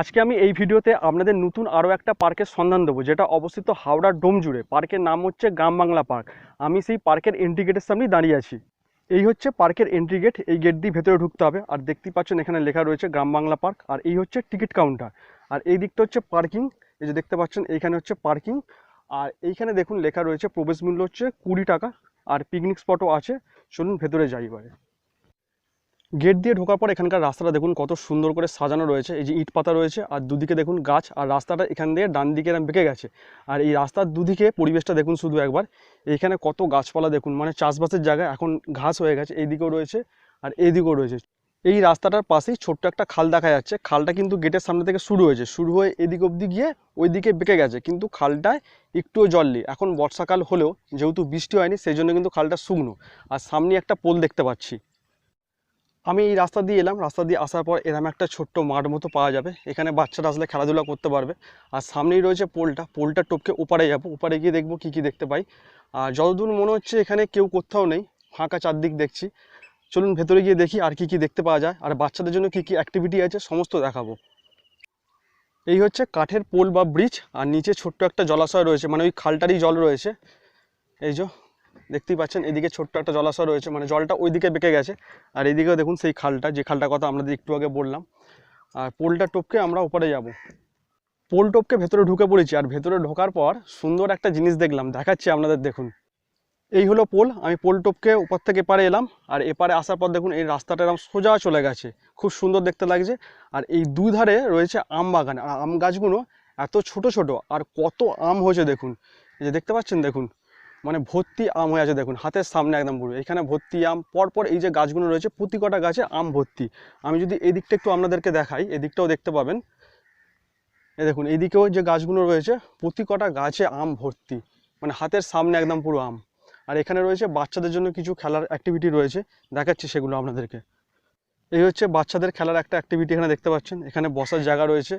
আজকে আমি এই ভিডিওতে আপনাদের নতুন আরও একটা পার্কের সন্ধান দেবো, যেটা অবস্থিত হাওড়ার ডোম জুড়ে। পার্কের নাম হচ্ছে গ্রাম বাংলা পার্ক। আমি সেই পার্কের এন্ট্রি গেটের সামনেই দাঁড়িয়ে আছি। এই হচ্ছে পার্কের এন্ট্রি গেট এই গেট দিয়ে ভেতরে ঢুকতে হবে। আর দেখতেই পাচ্ছেন এখানে লেখা রয়েছে গ্রাম বাংলা পার্ক, আর এই হচ্ছে টিকিট কাউন্টার আর এই দিকটা হচ্ছে পার্কিং এই যে দেখতে পাচ্ছেন এইখানে হচ্ছে পার্কিং আর এইখানে দেখুন লেখা রয়েছে প্রবেশ মূল্য হচ্ছে কুড়ি টাকা, আর পিকনিক স্পটও আছে। চলুন ভেতরে যাই এবারে। গেট দিয়ে ঢোকার পর এখানকার রাস্তাটা দেখুন কত সুন্দর করে সাজানো রয়েছে। এই যে ইট পাতা রয়েছে আর দুদিকে দেখুন গাছ আর রাস্তাটা এখান দিয়ে ডান দিকে বেঁকে গেছে। আর এই রাস্তার দুদিকে পরিবেশটা দেখুন শুধু একবার। এখানে কত গাছপালা দেখুন মানে চাষবাসের জায়গা এখন ঘাস হয়ে গেছে, এইদিকেও রয়েছে আর এইদিকেও রয়েছে। এই রাস্তাটার পাশেই ছোট্ট একটা খাল দেখা যাচ্ছে। খালটা কিন্তু গেটের সামনে থেকে শুরু হয়েছে, শুরু হয়ে এদিক অবধি গিয়ে ওইদিকে বেঁকে গেছে। কিন্তু খালটায় একটুও জল নেই। এখন বর্ষাকাল হলেও যেহেতু বৃষ্টি হয়নি, সেই জন্য কিন্তু খালটা শুকনো। আর সামনে একটা পোল দেখতে পাচ্ছি। আমি এই রাস্তা দিয়ে এলাম, রাস্তা দিয়ে আসার পর এরম একটা ছোট্ট মাঠ মতো পাওয়া যাবে। এখানে বাচ্চারা আসলে খেলাধুলা করতে পারবে। আর সামনেই রয়েছে পোলটা। পোলটা টপকে ওপারে যাব। ওপারে গিয়ে দেখব কী কী দেখতে পাই। আর যতদূর মনে হচ্ছে এখানে কেউ কোথাও নেই। ফাঁকা চারদিক দেখছি। চলুন ভেতরে গিয়ে দেখি আর কি কি দেখতে পাওয়া যায়। আর বাচ্চাদের জন্য কি কি অ্যাক্টিভিটি আছে সমস্ত দেখাবো। এই হচ্ছে কাঠের পোল বা ব্রিজ। আর নিচে ছোট্ট একটা জলাশয় রয়েছে। মানে ওই খালটারই জল রয়েছে। এই যে দেখতেই পাচ্ছেন, এদিকে ছোট্ট একটা জলাশয় রয়েছে মানে জলটা ওইদিকে বেঁকে গেছে। আর এদিকেও দেখুন সেই খালটা, যে খালটার কথা আপনাদের একটু আগে বললাম। আর পোলটা টপকে আমরা ওপরে যাব। পোল টপকে ভেতরে ঢুকে পড়েছি, আর ভেতরে ঢোকার পর সুন্দর একটা জিনিস দেখলাম, দেখাচ্ছি আপনাদের, দেখুন। এই হলো পোল, আমি পোল টপকে উপর থেকে এপারে এলাম, আর এপারে আসার পর দেখুন এই রাস্তাটা এরকম সোজা চলে গেছে। খুব সুন্দর দেখতে লাগছে। আর এই দুই ধারে রয়েছে আম বাগান, আর আম গাছগুলো এত ছোট ছোট, আর কত আম হয়েছে দেখুন। এই যে দেখতে পাচ্ছেন, দেখুন। মানে ভর্তি আম হয়ে আছে দেখুন, হাতের সামনে একদম পুরো। এখানে ভর্তি আম, পরপর এই যে গাছগুলো রয়েছে, প্রতি কটা গাছে আম ভর্তি। আমি যদি এই দিকটা একটু আপনাদেরকে দেখাই, এদিকটাও দেখতে পাবেন। এ দেখুন এইদিকেও যে গাছগুলো রয়েছে, প্রতি কটা গাছে আম ভর্তি। মানে হাতের সামনে একদম পুরো আম। আর এখানে রয়েছে বাচ্চাদের জন্য কিছু খেলার অ্যাক্টিভিটি রয়েছে। দেখাচ্ছি সেগুলো আপনাদেরকে। এই হচ্ছে বাচ্চাদের খেলার একটা অ্যাক্টিভিটি এখানে দেখতে পাচ্ছেন। এখানে বসার জায়গা রয়েছে।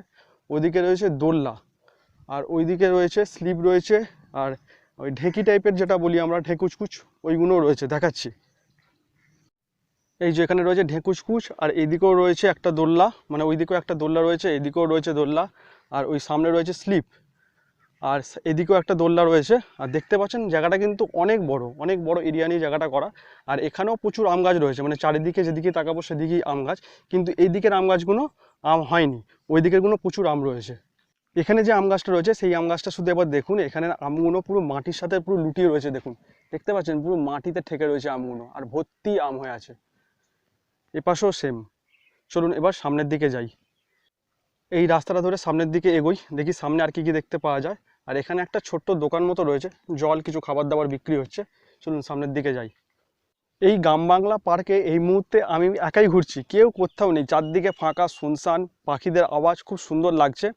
ওইদিকে রয়েছে দোলনা। আর ওইদিকে রয়েছে স্লিপ রয়েছে। আর ওই ঢেঁকি টাইপের যেটা বলি আমরা, ঢেকুচকুচ, ওইগুলোও রয়েছে, দেখাচ্ছি। এই যে এখানে রয়েছে ঢেকুচকুচ, আর এইদিকেও রয়েছে একটা দোল্লা মানে ওইদিকেও একটা দোল্লা রয়েছে এদিকেও রয়েছে দোল্লা, আর ওই সামনে রয়েছে স্লিপ। আর এদিকেও একটা দোল্লা রয়েছে, আর দেখতে পাচ্ছেন জায়গাটা কিন্তু অনেক বড় অনেক বড় এরিয়া নিয়ে জায়গাটা করা। আর এখানেও প্রচুর আম গাছ রয়েছে মানে চারিদিকে যেদিকে তাকাবো সেদিকেই আম গাছ, কিন্তু এই দিকের আম গাছগুলো আম হয়নি ওই দিকেরগুলো প্রচুর আম রয়েছে। এখানে যে আম গাছটা রয়েছে, সেই আম গাছটা শুধু এবার দেখুন। এখানে আমগুলো পুরো মাটির সাথে পুরো লুটিয়ে রয়েছে, দেখুন। দেখতে পাচ্ছেন, পুরো মাটিতে ঠেকে রয়েছে আমগুলো, আর ভর্তি আম হয়ে আছে। এপাশেও সেম চলুন এবার সামনের দিকে যাই। এই রাস্তাটা ধরে সামনের দিকে এগোই, দেখি সামনে আর কি কি দেখতে পাওয়া যায়। আর এখানে একটা ছোট্ট দোকান মতো রয়েছে, জল কিছু খাবার দাবার বিক্রি হচ্ছে। চলুন সামনের দিকে যাই। এই গ্রাম বাংলা পার্কে এই মুহূর্তে আমি একাই ঘুরছি, কেউ কোথাও নেই। চারদিকে ফাঁকা, শুনশান, পাখিদের আওয়াজ খুব সুন্দর লাগছে।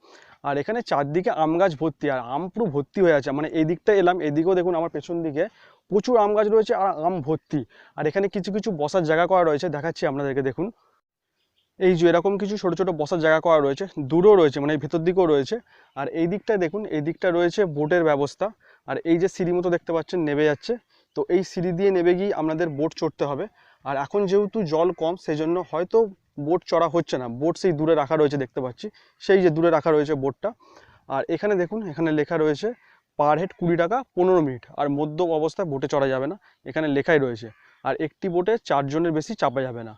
আর এখানে চারদিকে আম গাছ ভর্তি, আর আম পুরো ভর্তি হয়ে আছে। মানে এই দিকটা এলাম, এদিকেও দেখুন আমার পেছন দিকে প্রচুর আম গাছ রয়েছে আর আম ভর্তি। আর এখানে কিছু কিছু বসার জায়গা করা রয়েছে, দেখাচ্ছি আপনাদেরকে, দেখুন। এই যে এরকম কিছু ছোট ছোট বসার জায়গা করা রয়েছে দূরেও রয়েছে মানে ভেতর দিকেও রয়েছে। আর এই দিকটায় দেখুন, এই দিকটা রয়েছে বোটের ব্যবস্থা। আর এই যে সিঁড়ি মতো দেখতে পাচ্ছেন, নেবে যাচ্ছে। তো এই সিঁড়ি দিয়ে নেবে গিয়ে আপনাদের বোট চড়তে হবে। আর এখন যেহেতু জল কম সেই জন্য হয়তো বোট চড়া হচ্ছে না বোট সেই দূরে রাখা রয়েছে দেখতে পাচ্ছি। সেই যে দূরে রাখা রয়েছে বোটটা। আর এখানে দেখুন, এখানে লেখা রয়েছে, পার হেড কুড়ি টাকা পনেরো মিনিট। আর মধ্য অবস্থায় বোটে চড়া যাবে না, এখানে লেখাই রয়েছে। আর একটি বোটে চারজনের বেশি চাপা যাবে না।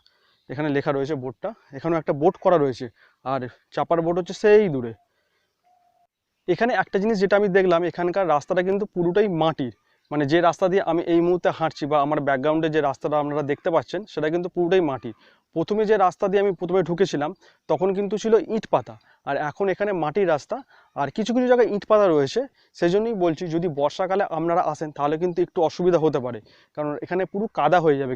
এখানে লেখা রয়েছে বোটটা। এখানেও একটা বোট করা রয়েছে। আর চাপার বোট হচ্ছে সেই দূরে। এখানে একটা জিনিস যেটা আমি দেখলাম, এখানকার রাস্তাটা কিন্তু পুরোটাই মাটির। মানে যে রাস্তা দিয়ে আমি এই মুহূর্তে হাঁটছি বা আমার ব্যাকগ্রাউন্ডে যে রাস্তাটা আপনারা দেখতে পাচ্ছেন, সেটা কিন্তু পুরোটাই মাটি। প্রথমে যে রাস্তা দিয়ে আমি প্রথমে ঢুকেছিলাম, তখন কিন্তু ছিল ইট পাতা। আর এখন এখানে মাটির রাস্তা, আর কিছু কিছু জায়গায় ইট পাতা রয়েছে সেই জন্যই বলছি যদি বর্ষাকালে আপনারা আসেন, তাহলে কিন্তু একটু অসুবিধা হতে পারে। কারণ এখানে পুরো কাদা হয়ে যাবে।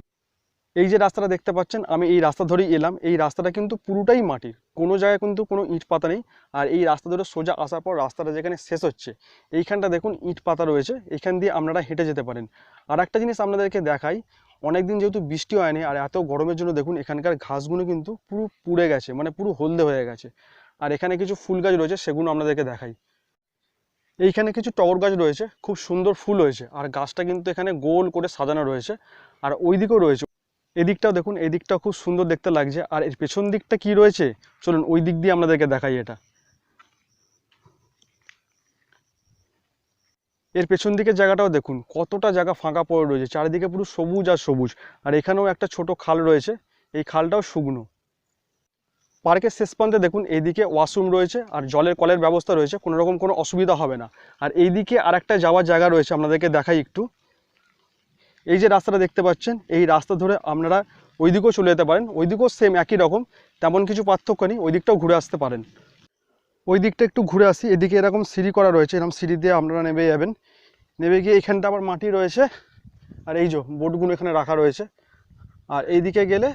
এই যে রাস্তাটা দেখতে পাচ্ছেন, আমি এই রাস্তা ধরেই এলাম। এই রাস্তাটা কিন্তু পুরোটাই মাটির। কোনো জায়গায় কিন্তু কোনো ইট পাতা নেই। আর এই রাস্তা ধরে সোজা আসার পর রাস্তাটা যেখানে শেষ হচ্ছে, এইখানটা দেখুন ইট পাতা রয়েছে। এইখান দিয়ে আপনারা হেঁটে যেতে পারেন। আর একটা জিনিস আপনাদেরকে দেখাই, অনেকদিন যেহেতু বৃষ্টি হয়নি আর এত গরমের জন্য দেখুন এখানকার ঘাসগুলো কিন্তু পুরো পুড়ে গেছে মানে পুরো হলদে হয়ে গেছে। আর এখানে কিছু ফুল গাছ রয়েছে, সেগুলো আপনাদেরকে দেখাই। এইখানে কিছু টগর গাছ রয়েছে, খুব সুন্দর ফুল হয়েছে। আর গাছটা কিন্তু এখানে গোল করে সাজানো রয়েছে। আর ওই দিকেও রয়েছে। এদিকটাও দেখুন, এদিকটাও খুব সুন্দর দেখতে লাগছে। আর এর পেছন দিকটা কি রয়েছে? চলুন ওই দিক দিয়ে আপনাদেরকে দেখাই এটা। এর পেছন দিকের জায়গাটাও দেখুন, কতটা জায়গা ফাঁকা পড়ে রয়েছে। চারিদিকে পুরো সবুজ আর সবুজ। আর এখানেও একটা ছোট খাল রয়েছে। এই খালটাও শুকনো। পার্কের শেষ প্রান্তে দেখুন এইদিকে ওয়াশরুম রয়েছে আর জলের কলের ব্যবস্থা রয়েছে। কোনো রকম কোনো অসুবিধা হবে না। আর এইদিকে আর একটা যাওয়ার জায়গা রয়েছে, আপনাদেরকে দেখাই একটু। এই যে রাস্তাটা দেখতে পাচ্ছেন, এই রাস্তা ধরে আপনারা ওই দিকেও চলে যেতে পারেন ওই দিকেও সেম একই রকম, তেমন কিছু পার্থক্য নেই ওই দিকটাও ঘুরে আসতে পারেন। ওই দিকটা একটু ঘুরে আসি, এদিকে এরকম সিঁড়ি করা রয়েছে, এরকম সিঁড়ি দিয়ে আপনারা নেমে যাবেন। নেমে গিয়ে এখানটা আবার মাটি রয়েছে, আর এই যে বোটগুলো এখানে রাখা রয়েছে। আর এইদিকে গেলে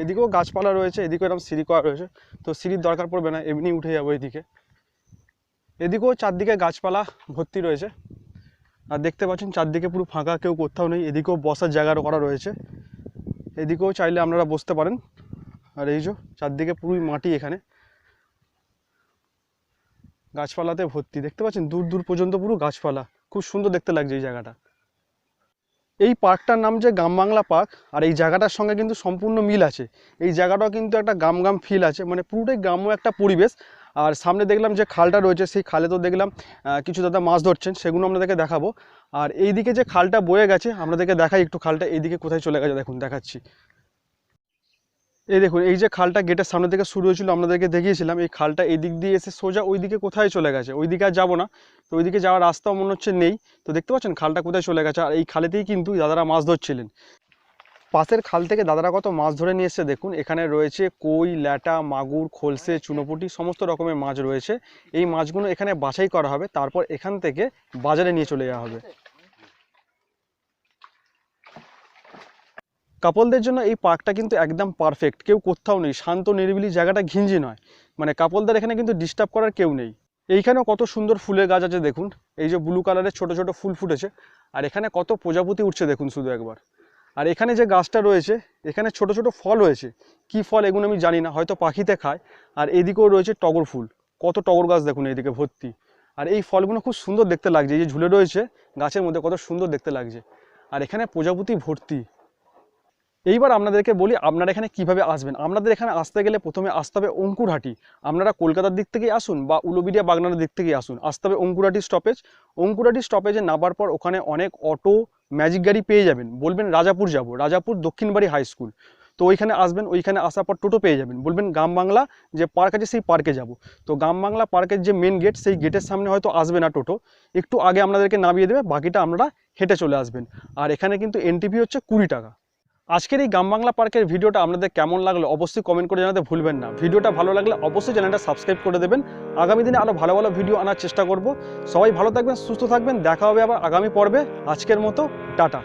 এদিকেও গাছপালা রয়েছে, এদিকেও এরকম সিঁড়ি করা রয়েছে, তো সিঁড়ির দরকার পড়বে না, এমনি উঠে যাব এদিকে। এদিকেও চারদিকে গাছপালা ভর্তি রয়েছে। আর দেখতে পাচ্ছেন চারদিকে পুরো ফাঁকা, কেউ কোথাও নেই। এদিকেও বসার জায়গারও করা রয়েছে। এদিকেও চাইলে আপনারা বসতে পারেন। আর এই যে, চারদিকে পুরোই মাটি এখানে। গাছপালাতে ভর্তি। দেখতে পাচ্ছেন? দূর দূর পর্যন্ত পুরো গাছপালা। খুব সুন্দর দেখতে লাগছে এই জায়গাটা। এই পার্কটার নাম যে গ্রাম বাংলা পার্ক, আর এই জায়গাটার সঙ্গে কিন্তু সম্পূর্ণ মিল আছে। এই জায়গাটাও কিন্তু একটা গ্রাম গাম ফিল আছে। মানে পুরোটাই গ্রাম্য একটা পরিবেশ। আর সামনে দেখলাম যে খালটা রয়েছে, সেই খালে তো দেখলাম কিছু দাদা মাছ ধরছেন, সেগুলো আপনাদেরকে দেখাবো। আর এইদিকে যে খালটা বয়ে গেছে, আপনাদেরকে দেখাই একটু খালটা এইদিকে কোথায় চলে গেছে, দেখুন, দেখাচ্ছি। এই দেখুন, এই যে খালটা গেটের সামনে থেকে শুরু হয়েছিল, আপনাদেরকে দেখিয়েছিলাম, এই খালটা এই দিক দিয়ে এসে সোজা ওই দিকে কোথায় চলে গেছে ওই দিকে আর যাব না। তো ওইদিকে যাওয়ার রাস্তাও মনে হচ্ছে নেই। তো দেখতে পাচ্ছেন, খালটা কোথায় চলে গেছে, আর এই খালেতেই কিন্তু দাদারা মাছ ধরছিলেন। পাশের খাল থেকে দাদারা কত মাছ ধরে নিয়ে এসছে দেখুন। এখানে রয়েছে কই, ল্যাটা, মাগুর, খোলসে, চুনোপুটি, সমস্ত রকমের মাছ রয়েছে। এই মাছগুলো এখানে বাছাই করা হবে, তারপর এখান থেকে বাজারে নিয়ে চলে যাওয়া হবে। কাপলদের জন্য এই পার্কটা কিন্তু একদম পারফেক্ট, কেউ কোথাও নেই, শান্ত, নিরিবিলি জায়গাটা ঘিঞ্জি নয়। মানে কাপলদের এখানে কিন্তু ডিস্টার্ব করার কেউ নেই। এইখানেও কত সুন্দর ফুলের গাছ আছে দেখুন, এই যে ব্লু কালারের ছোট ছোট ফুল ফুটেছে, আর এখানে কত প্রজাপতি উঠছে দেখুন শুধু একবার। আর এখানে যে গাছটা রয়েছে, এখানে ছোট ছোট ফল রয়েছে। কি ফল এগুলো আমি জানি না, হয়তো পাখিতে খায়। আর এদিকেও রয়েছে টগর ফুল। কত টগর গাছ দেখুন এদিকে ভর্তি। আর এই ফলগুলো খুব সুন্দর দেখতে লাগছে। এই যে ঝুলে রয়েছে, গাছের মধ্যে কত সুন্দর দেখতে লাগছে। আর এখানে প্রজাপতি ভর্তি। এইবার আপনাদেরকে বলি, আপনারা এখানে কীভাবে আসবেন? আপনাদের এখানে আসতে গেলে প্রথমে আসতে হবে অঙ্কুরহাটি। আপনারা কলকাতার দিক থেকেই আসুন বা উলুবিডিয়া বাগনানের দিক থেকেই আসুন। আসতে হবে অঙ্কুরহাটি স্টপেজ অঙ্কুরহাটি স্টপেজে নামার পর ওখানে অনেক অটো ম্যাজিক গাড়ি পেয়ে যাবেন। বলবেন রাজাপুর যাব, রাজাপুর দক্ষিণবাড়ি হাই স্কুল তো ওইখানে আসবেন, ওইখানে আসার পর টোটো পেয়ে যাবেন। বলবেন গ্রাম বাংলা যে পার্ক আছে সেই পার্কে যাব। তো গ্রাম বাংলা পার্কের যে মেন গেট সেই গেটের সামনে হয়তো আসবে না টোটো। একটু আগে আপনাদেরকে নামিয়ে দেবে, বাকিটা আপনারা হেঁটে চলে আসবেন। আর এখানে কিন্তু এনটিপি হচ্ছে কুড়ি টাকা। আজকের এই গ্রাম বাংলা পার্কের ভিডিওটা আপনাদের কেমন লাগল অবশ্যই কমেন্ট করে জানাতে ভুলবেন না। ভিডিওটা ভালো লাগলে অবশ্যই চ্যানেলটা সাবস্ক্রাইব করে দেবেন। আগামী দিনে আরও ভালো ভালো ভিডিও আনার চেষ্টা করব। সবাই ভালো থাকবেন, সুস্থ থাকবেন। দেখা হবে আবার আগামী পর্বে। আজকের মতো, টাটা।